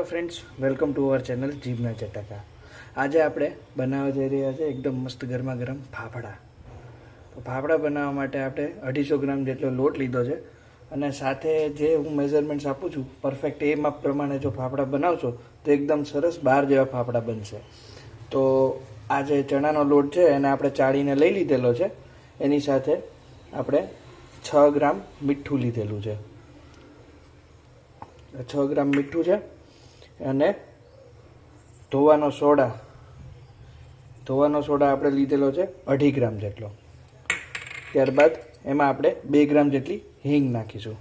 Hello friends welcome to our channel જીભના ચટાકા આજે આપણે બનાવવા જઈ રહ્યા છે એકદમ મસ્ત ગરમા ગરમ ફાફડા. તો ફાફડા બનાવવા માટે આપણે અઢીસો ગ્રામ જેટલો લોટ લીધો છે અને સાથે જે હું મેઝરમેન્ટ્સ આપું છું પરફેક્ટ એ માપ પ્રમાણે જો ફાફડા બનાવશો, તો એકદમ સરસ બાર જેવા ફાફડા બનશે. તો આ જે ચણાનો લોટ છે, એને આપણે ચાળીને લઈ લીધેલો છે. એની સાથે આપણે છ ગ્રામ મીઠું લીધેલું છે. છ ગ્રામ મીઠું છે. અને ધોવાનો સોડા. ધોવાનો સોડા આપણે લીધેલો છે અઢી ગ્રામ જેટલો. ત્યારબાદ એમાં આપણે બે ગ્રામ જેટલી હિંગ નાખીશું.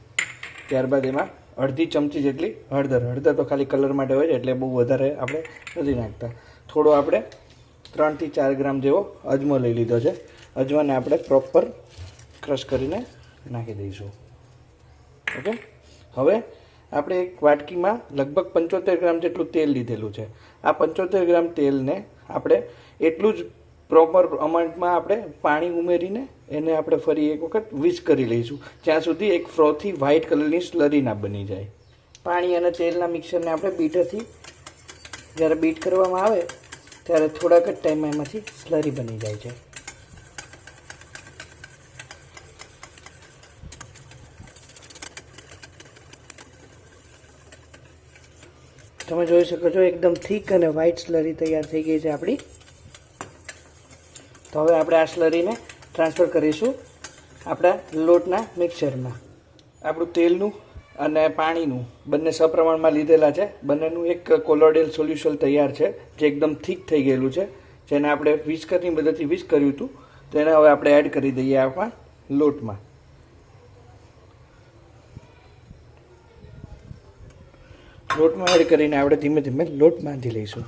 ત્યારબાદ એમાં અડધી ચમચી જેટલી હળદર. હળદર તો ખાલી કલર માટે હોય છે, એટલે બહુ વધારે આપણે નથી નાખતા. થોડો આપણે ત્રણથી ચાર ગ્રામ જેવો અજમો લઈ લીધો છે. અજમાને આપણે પ્રોપર ક્રશ કરીને નાખી દઈશું. ઓકે? હવે આપણે એક વાટકીમાં લગભગ પંચોતેર ગ્રામ જેટલું તેલ લીધેલું છે. આ પંચોતેર ગ્રામ તેલને આપણે એટલું જ પ્રોપર અમાઉન્ટમાં આપણે પાણી ઉમેરીને એને આપણે ફરી એક વખત વિશ કરી લઈશું. જ્યાં સુધી એક ફ્રોથી વ્હાઇટ કલરની સ્લરી ના બની જાય. પાણી અને તેલના મિક્સરને આપણે બીટરથી જ્યારે બીટ કરવામાં આવે, ત્યારે થોડાક જ ટાઈમમાં એમાંથી સ્લરી બની જાય છે. તમે જોઈ શકો છો, એકદમ થીક અને વ્હાઇટ સ્લરી તૈયાર થઈ ગઈ છે આપણી. તો હવે આપણે આ સ્લરીને ટ્રાન્સફર કરીશું આપણા લોટના મિક્સરમાં આપણું તેલનું અને પાણીનું બંને સપ્રમાણમાં લીધેલા છે. બંનેનું એક કોલોડેલ સોલ્યુશન તૈયાર છે, જે એકદમ થીક થઈ ગયેલું છે, જેને આપણે વિસ્કરની મદદથી વિસ્ક કર્યું હતું. તેને હવે આપણે એડ કરી દઈએ આપણા લોટમાં. લોટમાં એડ કરીને આપણે ધીમે ધીમે લોટ બાંધી લઈશું.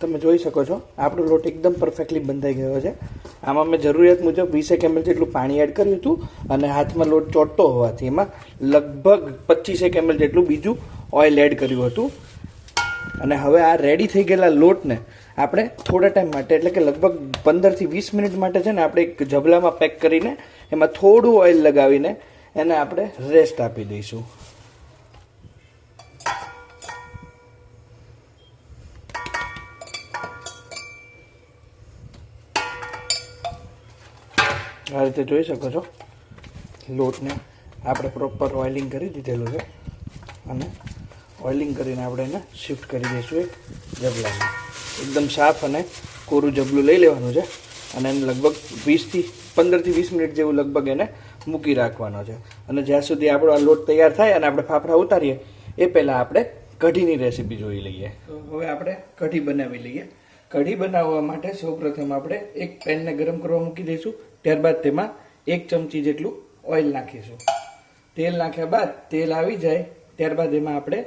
તમે જોઈ શકો છો, આપણો લોટ એકદમ પરફેક્ટલી બંધાઈ ગયો છે. આમાં મેં જરૂરિયાત મુજબ વીસેક એમએલ જેટલું પાણી એડ કર્યું હતું અને હાથમાં લોટ ચોટતો હોવાથી એમાં લગભગ પચીસેક એમએલ જેટલું બીજું ઓઇલ એડ કર્યું હતું. અને હવે આ રેડી થઈ ગયેલા લોટને આપણે થોડા ટાઈમ માટે, એટલે કે લગભગ પંદરથી વીસ મિનિટ માટે છે ને આપણે એક જબલામાં પેક કરીને એમાં થોડું ઓઇલ લગાવીને એને આપણે રેસ્ટ આપી દઈશું. આ રીતે જોઈ શકો છો. લોટને આપણે પ્રોપર ઓઇલિંગ કરી દીધેલું છે. અને ઓઇલિંગ કરીને આપણે એને શિફ્ટ કરી દઈશું એક જબલામાં. એકદમ સાફ અને કોરું જબલું લઈ લેવાનું છે અને એને લગભગ વીસથી પંદરથી વીસ મિનિટ જેવું લગભગ એને મૂકી રાખવાનો છે. અને જ્યાં સુધી આપણો આ લોટ તૈયાર થાય અને આપણે ફાફડા ઉતારીએ, એ પહેલાં આપણે કઢીની રેસીપી જોઈ લઈએ. તો હવે આપણે કઢી બનાવી લઈએ. કઢી બનાવવા માટે સૌપ્રથમ આપણે એક પેનને ગરમ કરવા મૂકી દઈશું. ત્યારબાદ તેમાં એક ચમચી જેટલું ઓઇલ નાખીશું. તેલ નાખ્યા બાદ તેલ આવી જાય. ત્યારબાદ એમાં આપણે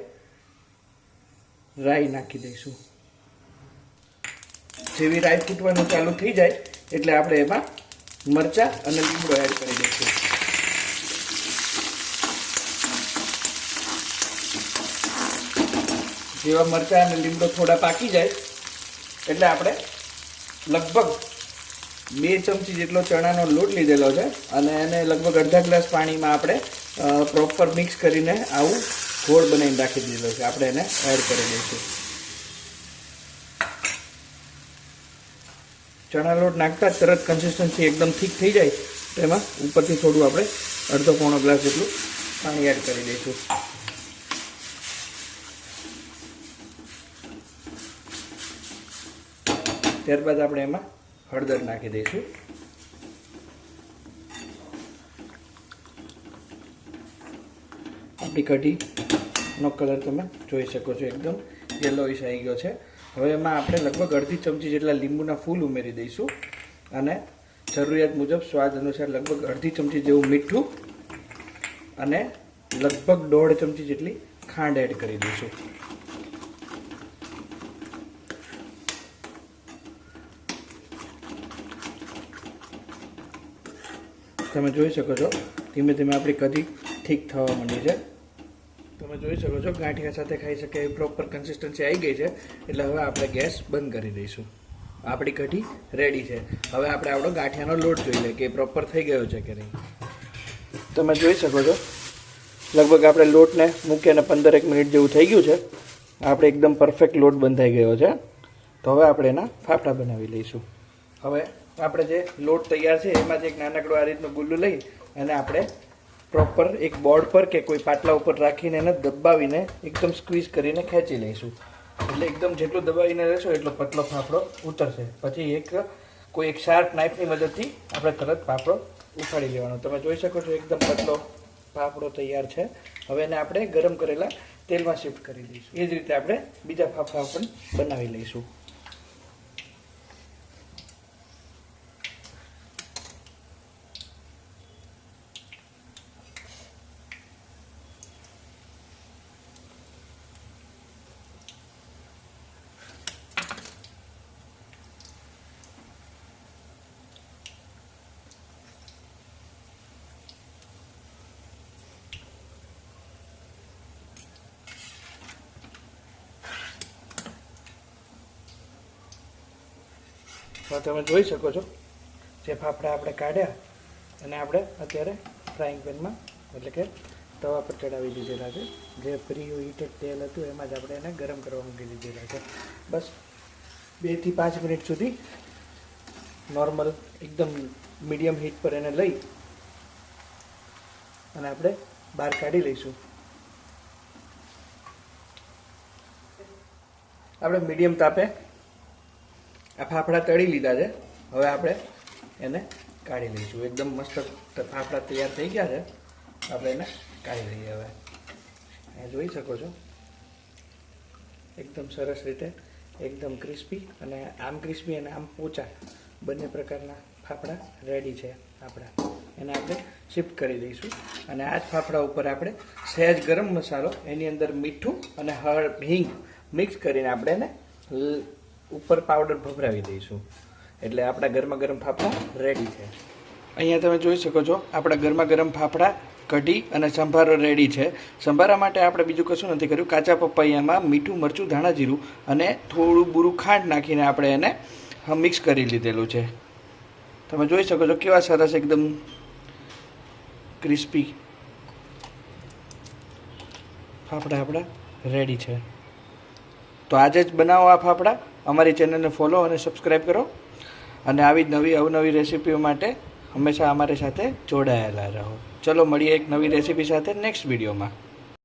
રાઈ નાખી દઈશું. જેવી રાઈ ફૂટવાનું ચાલુ થઈ જાય, એટલે આપણે એમાં મરચા અને લીમડો એડ કરી દઈશું. જેવા મરચા અને લીમડો થોડા પાકી જાય, એટલે આપણે લગભગ બે ચમચી જેટલો ચણાનો લોટ લીધેલો છે, અને એને લગભગ અડધા ગ્લાસ પાણીમાં આપણે પ્રોપર મિક્સ કરીને આવું ગોળ બનાવીને રાખી દીધેલો છે. આપણે એને એડ કરી દઈશું. ચણા લોટ નાખતા તરત કન્સિસ્ટન્સી એકદમ થીક થઈ જાય. તો એમાં ઉપરથી થોડું આપણે અડધો પોણો ગ્લાસ જેટલું પાણી એડ કરી દઈશું. ત્યારબાદ આપણે એમાં હળદર નાખી દઈશું. આપણી કઢીનો કલર તમે જોઈ શકો છો એકદમ યલોઈશ આવી ગયો છે. હવે એમાં આપણે લગભગ અડધી ચમચી જેટલા લીંબુના ફૂલ ઉમેરી દઈશું અને જરૂરિયાત મુજબ સ્વાદ અનુસાર લગભગ અડધી ચમચી જેવું મીઠું અને લગભગ દોઢ ચમચી જેટલી ખાંડ એડ કરી દઈશું. તમે જોઈ શકો છો ધીમે ધીમે આપણી કઢી ઠીક થવા માંડી છે. તમે જોઈ શકો છો, ગાંઠિયા સાથે ખાઈ શકે એવી પ્રોપર કન્સિસ્ટન્સી આવી ગઈ છે. એટલે હવે આપણે ગેસ બંધ કરી દઈશું. આપણી કઢી રેડી છે. હવે આપણે આપણો ગાંઠિયાનો લોટ જોઈ લઈએ કે પ્રોપર થઈ ગયો છે કે નહીં. તમે જોઈ શકો છો, લગભગ આપણે લોટને મૂકીને પંદરેક મિનિટ જેવું થઈ ગયું છે. આપણે એકદમ પરફેક્ટ લોટ બંધાઈ ગયો છે. તો હવે આપણે એના ફાફડા બનાવી લઈશું. હવે આપણે જે લોટ તૈયાર છે, એમાં જ એક નાનકડું આ રીતનું ગુલ્લું લઈ અને આપણે પ્રોપર એક બોર્ડ પર કે કોઈ પાટલા ઉપર રાખીને એને દબાવીને એકદમ સ્ક્વીઝ કરીને ખેંચી લઈશું. એટલે એકદમ જેટલું દબાવીને રહેશો એટલો પતલો ફાફડો ઉતરશે. પછી એક કોઈ એક શાર્પ નાઇફની મદદથી આપણે તરત ફાફડો ઉખાડી લેવાનો. તમે જોઈ શકો છો એકદમ પતલો ફાફડો તૈયાર છે. હવે એને આપણે ગરમ કરેલા તેલમાં શિફ્ટ કરી દઈશું એ જ રીતે આપણે બીજા ફાફડા પણ બનાવી લઈશું. તો તમે જોઈ શકો છો જે ફાફડા આપણે કાઢ્યા અને આપણે અત્યારે ફ્રાઈંગ પેનમાં એટલે કે તવા પર ચડાવી દીધેલા છે. જે પ્રી હીટેડ તેલ હતું એમાં જ આપણે એને ગરમ કરવા મૂકી દીધેલા છે. બસ બેથી પાંચ મિનિટ સુધી નોર્મલ એકદમ મીડિયમ હીટ પર એને લઈ અને આપણે બહાર કાઢી લઈશું. આપણે મીડિયમ તાપે આ ફાફડા તળી લીધા છે. હવે આપણે એને કાઢી લઈશું. એકદમ મસ્ત ફાફડા તૈયાર થઈ ગયા છે. આપણે એને કાઢી લઈએ હવે. અહીંયા જોઈ શકો છો. એકદમ સરસ રીતે, એકદમ ક્રિસ્પી અને આમ ક્રિસ્પી અને આમ પોચા બંને પ્રકારના ફાફડા રેડી છે આપણા. એને આપણે શિફ્ટ કરી દઈશું. અને આ જ ફાફડા ઉપર આપણે સહેજ ગરમ મસાલો, એની અંદર મીઠું અને હળ હિંગ મિક્સ કરીને આપણે એને ઉપર પાવડર ભભરાવી દઈશું. એટલે આપણા ગરમા ગરમ ફાફડા રેડી છે. અહીંયા તમે જોઈ શકો છો, આપણા ગરમા ગરમ ફાફડા કઢી અને સંભારો રેડી છે. સંભારા માટે આપણે બીજું કશું નથી કર્યું. કાચા પપૈયામાં મીઠું, મરચું ધાણા જીરું અને થોડું બુરું ખાંડ નાખીને આપણે એને મિક્સ કરી લીધેલું છે. તમે જોઈ શકો છો કેવા સરસ એકદમ ક્રિસ્પી ફાફડા આપણા રેડી છે. તો આજે જ બનાવો આ ફાફડા. અમારી ચેનલને ફોલો અને સબસ્ક્રાઈબ કરો. અને આવી જ નવી અવનવી રેસીપીઓ માટે હંમેશા અમારી સાથે જોડાયેલા રહો. ચલો મળીએ એક નવી રેસીપી સાથે નેક્સ્ટ વિડીયોમાં